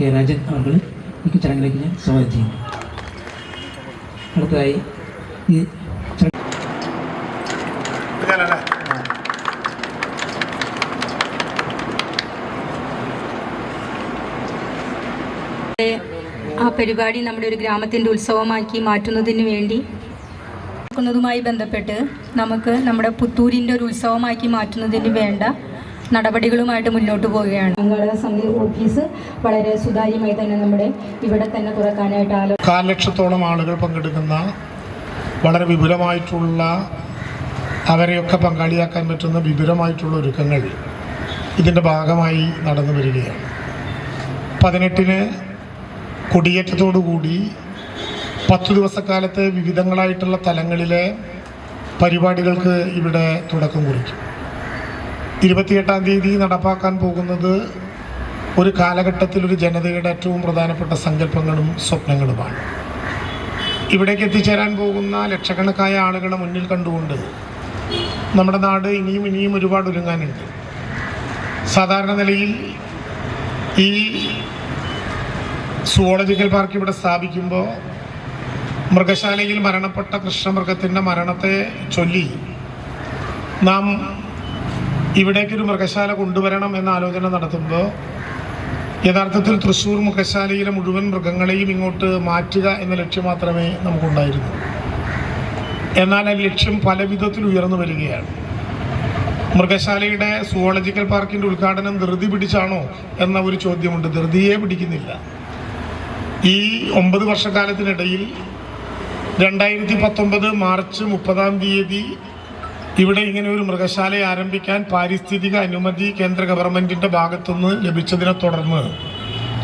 K Rajan അവർക്ക് ഈ ചടങ്ങിലേക്ക് ഞാൻ സ്വാഗതം ചെയ്യുന്നു. അടുത്തതായി ഈ ആ പരിപാടി നമ്മുടെ ഒരു ഗ്രാമത്തിന്റെ ഉത്സവമാക്കി മാറ്റുന്നതിന് വേണ്ടി ുമായി ബന്ധപ്പെട്ട് നമുക്ക് നമ്മുടെ പുത്തൂരിന്റെ ഒരു ഉത്സവമാക്കി മാറ്റുന്നതിന് വേണ്ട നടപടികളുമായിട്ട് മുന്നോട്ട് പോവുകയാണ്. മംഗള സമിതി ഓഫീസ് വളരെ സുതാര്യമായി തന്നെ നമ്മുടെ ഇവിടെ തന്നെ തുറക്കാനായിട്ട് ആലോ കാൽ ലക്ഷത്തോളം ആളുകൾ പങ്കെടുക്കുന്ന വളരെ വിപുലമായിട്ടുള്ള അവരെയൊക്കെ പങ്കാളിയാക്കാൻ പറ്റുന്ന വിപുലമായിട്ടുള്ള ഒരുക്കങ്ങൾ ഇതിന്റെ ഭാഗമായി നടന്നു വരികയാണ്. പതിനെട്ടിന് കൊടിയേറ്റത്തോടുകൂടി പത്തു ദിവസക്കാലത്തെ വിവിധങ്ങളായിട്ടുള്ള തലങ്ങളിലെ പരിപാടികൾക്ക് ഇവിടെ തുടക്കം കുറിക്കും. ഇരുപത്തിയെട്ടാം തീയതി നടപ്പാക്കാൻ പോകുന്നത് ഒരു കാലഘട്ടത്തിൽ ഒരു ജനതയുടെ ഏറ്റവും പ്രധാനപ്പെട്ട സങ്കല്പങ്ങളും സ്വപ്നങ്ങളുമാണ്. ഇവിടേക്ക് എത്തിച്ചേരാൻ പോകുന്ന ലക്ഷക്കണക്കായ ആളുകളെ മുന്നിൽ കണ്ടുകൊണ്ട് നമ്മുടെ നാട് ഇനിയും ഇനിയും ഒരുപാട് ഒരുങ്ങാനുണ്ട്. സാധാരണ നിലയിൽ ഈ സുവോളജിക്കൽ പാർക്ക് ഇവിടെ സ്ഥാപിക്കുമ്പോൾ മൃഗശാലയിൽ മരണപ്പെട്ട കൃഷ്ണമൃഗത്തിന്റെ മരണത്തെ ചൊല്ലി നാം ഇവിടേക്കൊരു മൃഗശാല കൊണ്ടുവരണം എന്ന ആലോചന നടത്തുമ്പോൾ യഥാർത്ഥത്തിൽ തൃശ്ശൂർ മൃഗശാലയിലെ മുഴുവൻ മൃഗങ്ങളെയും ഇങ്ങോട്ട് മാറ്റുക എന്ന ലക്ഷ്യം മാത്രമേ നമുക്കുണ്ടായിരുന്നു. എന്നാൽ ആ ലക്ഷ്യം പല വിധത്തിൽ ഉയർന്നു വരികയാണ്. മൃഗശാലയുടെ സുവോളജിക്കൽ പാർക്കിന്റെ ഉദ്ഘാടനം ധൃതി പിടിച്ചാണോ എന്ന ഒരു ചോദ്യമുണ്ട്. ധൃതിയെ പിടിക്കുന്നില്ല. ഈ ഒമ്പത് വർഷക്കാലത്തിനിടയിൽ രണ്ടായിരത്തി പത്തൊമ്പത് മാർച്ച് മുപ്പതാം തീയതി ഇവിടെ ഇങ്ങനെ ഒരു മൃഗശാല ആരംഭിക്കാൻ പാരിസ്ഥിതിക അനുമതി കേന്ദ്ര ഗവൺമെന്റിന്റെ ഭാഗത്തുനിന്ന് ലഭിച്ചതിനെ തുടർന്ന്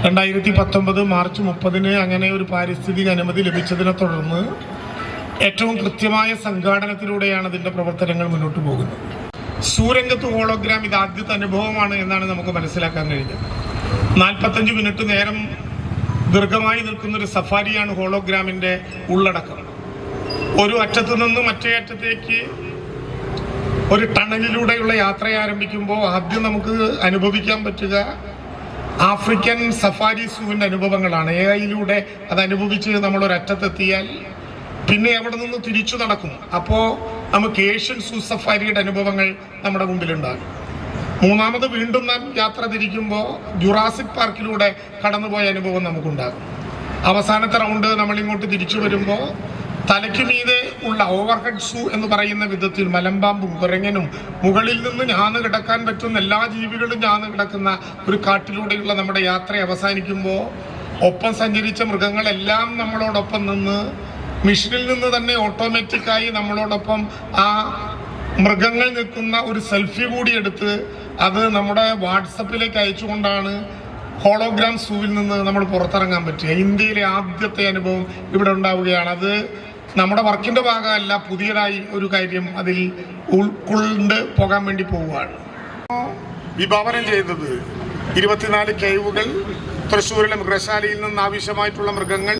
രണ്ടായിരത്തി പത്തൊമ്പത് മാർച്ച് മുപ്പതിന് അങ്ങനെ ഒരു പാരിസ്ഥിതിക അനുമതി ലഭിച്ചതിനെ തുടർന്ന് ഏറ്റവും കൃത്യമായ സംഘാടനത്തിലൂടെയാണ് ഇതിന്റെ പ്രവർത്തനങ്ങൾ മുന്നോട്ട് പോകുന്നത്. സൂരംഗത്ത് ഹോളോഗ്രാം ഇത് ആദ്യത്തെ അനുഭവമാണ് എന്നാണ് നമുക്ക് മനസ്സിലാക്കാൻ കഴിഞ്ഞത് നാൽപ്പത്തഞ്ച് മിനിറ്റ് നേരം ദീർഘമായി നിൽക്കുന്ന ഒരു സഫാരിയാണ് ഹോളോഗ്രാമിന്റെ ഉള്ളടക്കം. ഒരു അറ്റത്തു നിന്ന് മറ്റേ അറ്റത്തേക്ക് ഒരു ടണലിലൂടെയുള്ള യാത്ര ആരംഭിക്കുമ്പോൾ ആദ്യം നമുക്ക് അനുഭവിക്കാൻ പറ്റുക ആഫ്രിക്കൻ സഫാരി സൂവിന്റെ അനുഭവങ്ങളാണ്. എ ഐയിലൂടെ അത് അനുഭവിച്ച് നമ്മൾ ഒരറ്റത്തെത്തിയാൽ പിന്നെ അവിടെ നിന്ന് തിരിച്ചു നടക്കും. അപ്പോൾ നമുക്ക് ഏഷ്യൻ സൂ സഫാരിയുടെ അനുഭവങ്ങൾ നമ്മുടെ മുമ്പിലുണ്ടാകും. മൂന്നാമത് വീണ്ടും നാം യാത്ര തിരിക്കുമ്പോൾ ജുറാസിക് പാർക്കിലൂടെ കടന്നുപോയ അനുഭവം നമുക്കുണ്ടാകും. അവസാനത്തെ റൗണ്ട് നമ്മളിങ്ങോട്ട് തിരിച്ചു വരുമ്പോൾ തലയ്ക്ക് മീതെ ഉള്ള ഓവർഹെഡ് സൂ എന്ന് പറയുന്ന വിധത്തിൽ മലമ്പാമ്പും കുരങ്ങനും മുകളിൽ നിന്ന് ഞാന്ന് കിടക്കാൻ പറ്റുന്ന എല്ലാ ജീവികളും ഞാന്ന് കിടക്കുന്ന ഒരു കാട്ടിലൂടെയുള്ള നമ്മുടെ യാത്ര അവസാനിക്കുമ്പോൾ ഒപ്പം സഞ്ചരിച്ച മൃഗങ്ങളെല്ലാം നമ്മളോടൊപ്പം നിന്ന് മിഷനിൽ നിന്ന് തന്നെ ഓട്ടോമാറ്റിക്കായി നമ്മളോടൊപ്പം ആ മൃഗങ്ങൾ നിൽക്കുന്ന ഒരു സെൽഫി കൂടി എടുത്ത് അത് നമ്മുടെ വാട്സപ്പിലേക്ക് അയച്ചുകൊണ്ടാണ് ഹോളോഗ്രാം സൂവിൽ നിന്ന് നമ്മൾ പുറത്തിറങ്ങാൻ പറ്റുക ഇന്ത്യയിലെ ആദ്യത്തെ അനുഭവം ഇവിടെ ഉണ്ടാവുകയാണ്. അത് നമ്മുടെ വർക്കിന്റെ ഭാഗമല്ല പുതിയതായി ഒരു കാര്യം അതിൽ ഉൾക്കൊണ്ട് പോകാൻ വേണ്ടി പോവുകയാണ്. വിഭാവനം ചെയ്തത് ഇരുപത്തിനാല് കേവുകൾ തൃശ്ശൂരിലെ മൃഗശാലയിൽ നിന്ന് ആവശ്യമായിട്ടുള്ള മൃഗങ്ങൾ.